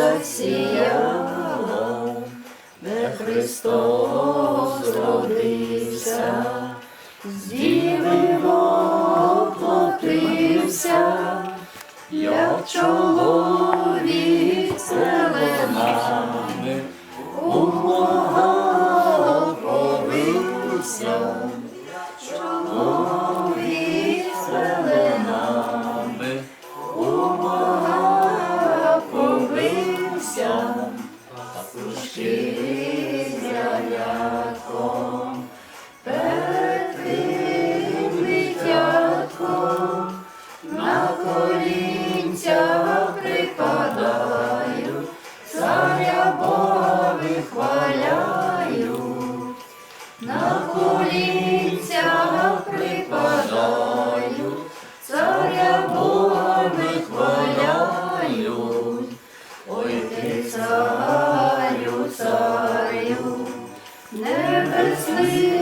засіяло, де Христос родився, з діви воплотився, як чоловік зеленами, у Бога повився, на колінця припадаю, царя Бога вихваляю, ой ти царю, царю, небесний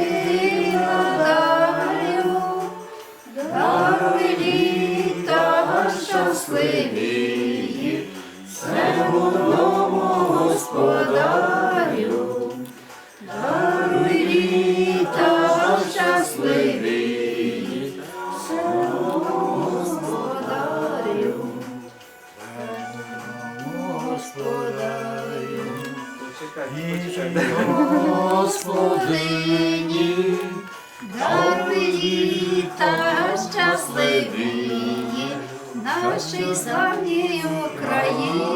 надарю, Даруй літа щасливі, всемогутньому господарю, Господині, даруй літа щасливі, нашій славній Україні.